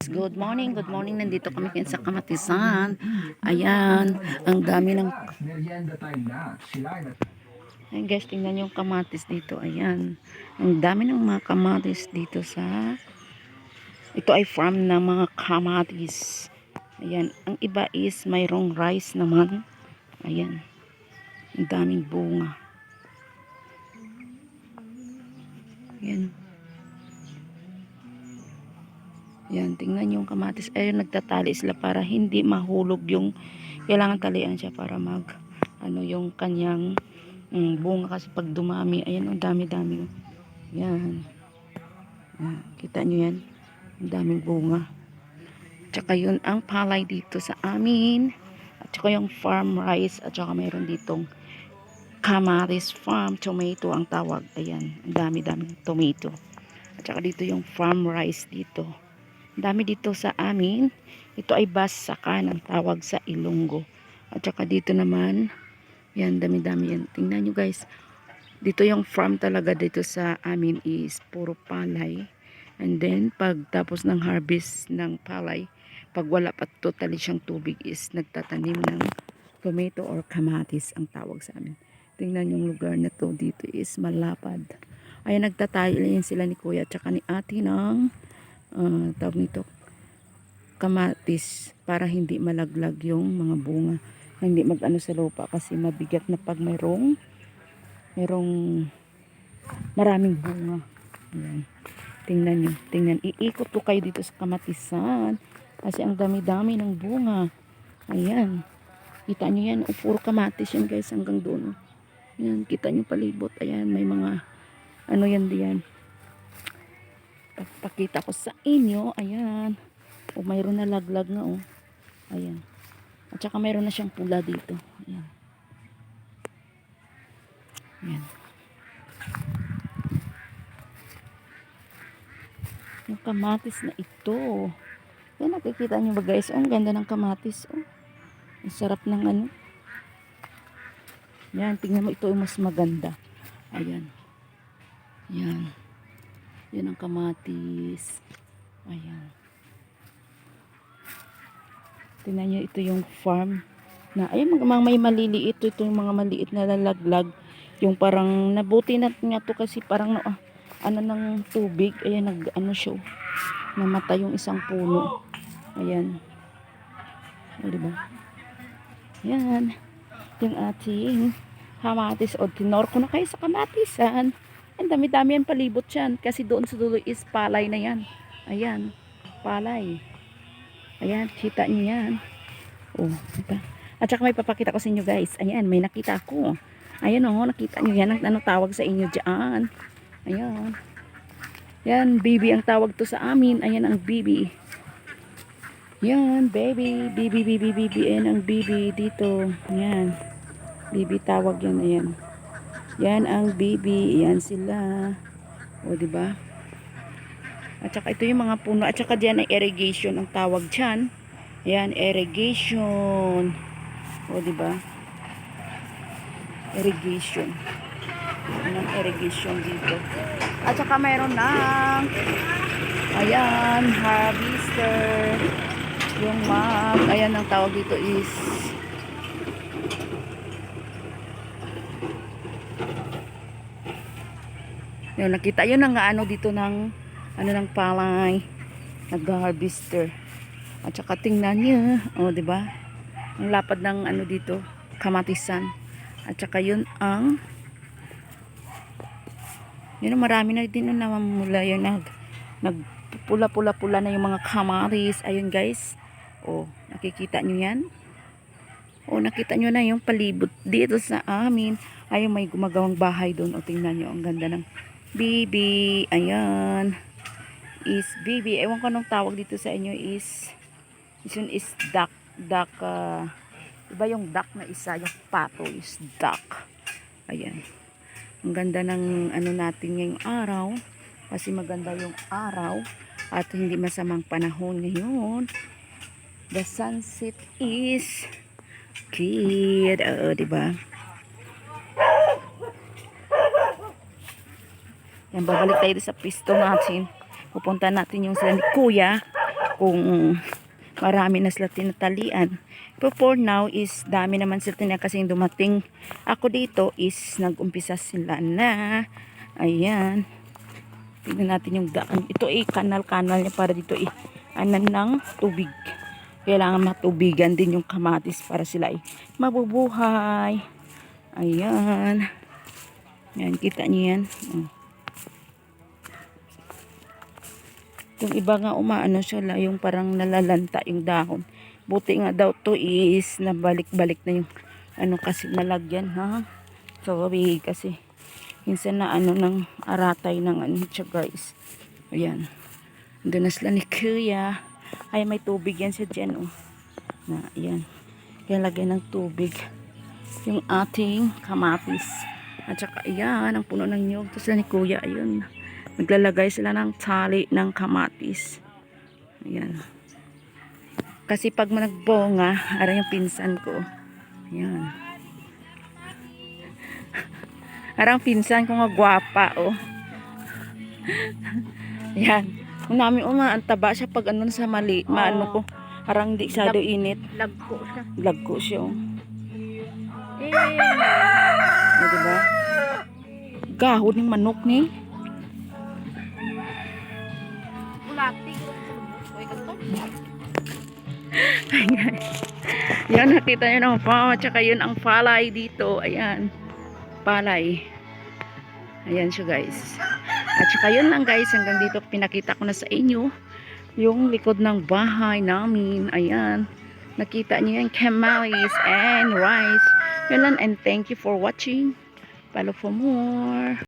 Good morning, good morning. Nandito kami ngayon sa Kamatisan. Ayan, ang dami ng... Na. Ayan guys, tingnan yung kamatis dito. Ayan, ang dami ng mga kamatis dito sa... Ito ay farm ng mga kamatis. Ayan, ang iba is mayroong rice naman. Ayan, ang daming bunga. Ayan. Yan, tingnan yung kamatis. Ayun, nagtatali sila para hindi mahulog yung, kailangan talian siya para mag, ano, yung kanyang mm, bunga kasi pag dumami, ayan, ang dami-dami. Yan. Yan. Kita nyo yan? Ang daming bunga. Tsaka yun ang palay dito sa amin. At tsaka yung farm rice. At tsaka mayroon ditong kamatis farm tomato ang tawag. Ayan, ang dami-daming tomato. At tsaka dito yung farm rice dito. Dami dito sa amin. Ito ay basakan ang tawag sa Ilonggo. At saka dito naman, yan, dami-dami yan. Tingnan nyo guys. Dito yung farm talaga dito sa amin is puro palay. And then, pag ng harvest ng palay, pag wala pa totally siyang tubig is nagtatanim ng tomato or kamatis ang tawag sa amin. Tingnan yung lugar na to dito is malapad. Ayan, nagtatayo yan sila ni kuya at saka ni ate ng uh, tawag nito kamatis para hindi malaglag yung mga bunga. Hindi mag-ano sa lupa kasi mabigat na pag mayroong mayroong maraming bunga. Ayan. tingnan nyo tingnan. Iikot ko kayo dito sa kamatisan kasi ang dami-dami ng bunga. Ayan. Kita nyo yan o puro kamatis yan guys hanggang doon. Ayan kita nyo palibot. Ayan may mga ano yan diyan pakita ko sa inyo ayan. O mayroon na laglag na oh. Ayan. At saka mayroon na siyang pula dito. Ayan. Ayan. Yung kamatis na ito. Yan nakikita nyo ba guys? Oh, ang ganda ng kamatis oh. Ang sarap ng ano. Yan tingnan mo ito yung mas maganda. Ayan. Yan yan ang kamatis. Ayan. Tingnan nyo, ito yung farm. Na, ayun, mga, may maliliit. Ito yung mga maliit na lalaglag. Yung parang, nabuti na nga to kasi parang, ah, ano ng tubig. Ayan, nag, ano siya. oh. Namatay yung isang puno. Ayan. O, diba? Ayan. Yung ating kamatis. O, tinor ko na kayo sa kamatisan. Ang dami-dami ang palibot yan. Kasi doon sa dulo is palay na yan. Ayan. Palay. Ayan. Kita nyo yan. Oh, diba? At saka may papakita ko sa inyo guys. Ayan. May nakita ako. Ayan oh. Nakita nyo yan. Ano tawag sa inyo dyan. Ayan. Yan. Baby ang tawag to sa amin. Ayan ang baby. Yan. Baby. Baby, baby, baby. Ayan ang baby dito. Ayan. Baby tawag yan. Ayan. Yan ang baby. Yan sila. O, di ba? At saka ito yung mga puno. At saka diyan ay irrigation ang tawag diyan. Yan, irrigation. O, di ba? Irrigation. Yan ang irrigation dito. At saka mayroon ng ayan, harvester. Yung map. Ayan ang tawag dito is Yun, nakita yun ang ano dito ng ano ng palay nag-harvester. At saka tingnan niya, oh, 'di ba? Ang lapad ng ano dito, kamatisan. At saka yun ang yun marami na din na namamula yun nag nagpula-pula-pula na yung mga kamatis. Ayun guys. Oh, nakikita niyo yan? Oh, nakita niyo na yung palibot dito sa amin. Ayun, may gumagawang bahay doon. O, tingnan niyo, ang ganda ng Bibi, ayan. Is bibi. Ewan ko anong tawag dito sa inyo is is yun is duck. Duck, uh, iba yung duck na isa, yung pato is duck. Ayan. Ang ganda ng ano natin ngayong araw. Kasi maganda yung araw. At hindi masamang panahon ngayon. The sunset is good. Oo, diba? Yan, babalik tayo sa pisto natin. Pupunta natin yung sila ni Kuya. kung marami na sila tinatalian. Pero for now is dami naman sila tinatalian kasi dumating ako dito is nag-umpisa sila na. Ayan. Tingnan natin yung daan. Ito ay kanal-kanal niya para dito ay anan ng tubig. Kailangan matubigan din yung kamatis para sila ay mabubuhay. Ayan. Ayan, kita niyo yan. Oh. Yung iba nga umaano siya la, yung parang nalalanta yung dahon. Buti nga daw to is nabalik-balik na yung ano kasi nalagyan ha. Sorry kasi minsan na ano ng aratay ng ano siya guys. Ayan. Doon na sila ni Kuya. Ay may tubig yan sa dyan oh. Na ayan. Kaya lagyan ng tubig. Yung ating kamatis. At saka ayan ang puno ng nyog. Tapos ni Kuya ayun naglalagay sila ng tali ng kamatis. Ayan. Kasi pag nagbonga, ara yung pinsan ko. Ayan. Arang pinsan ko nga gwapa, oh. Ayan. Kung namin uma, ang taba siya pag ano sa mali, maano ko. Arang di siya do init. Lagko siya. Lagko siya, oh. Eh, O, diba? Gahon ng manok ni. bulati ganito. Yan, nakita nyo ng farm. At saka yun ang palay dito. Ayan. Palay. Ayan siya guys. At saka yun lang guys. Hanggang dito pinakita ko na sa inyo. Yung likod ng bahay namin. Ayan. Nakita niyo yung kamalis and rice. Yun lang. And thank you for watching. Follow for more.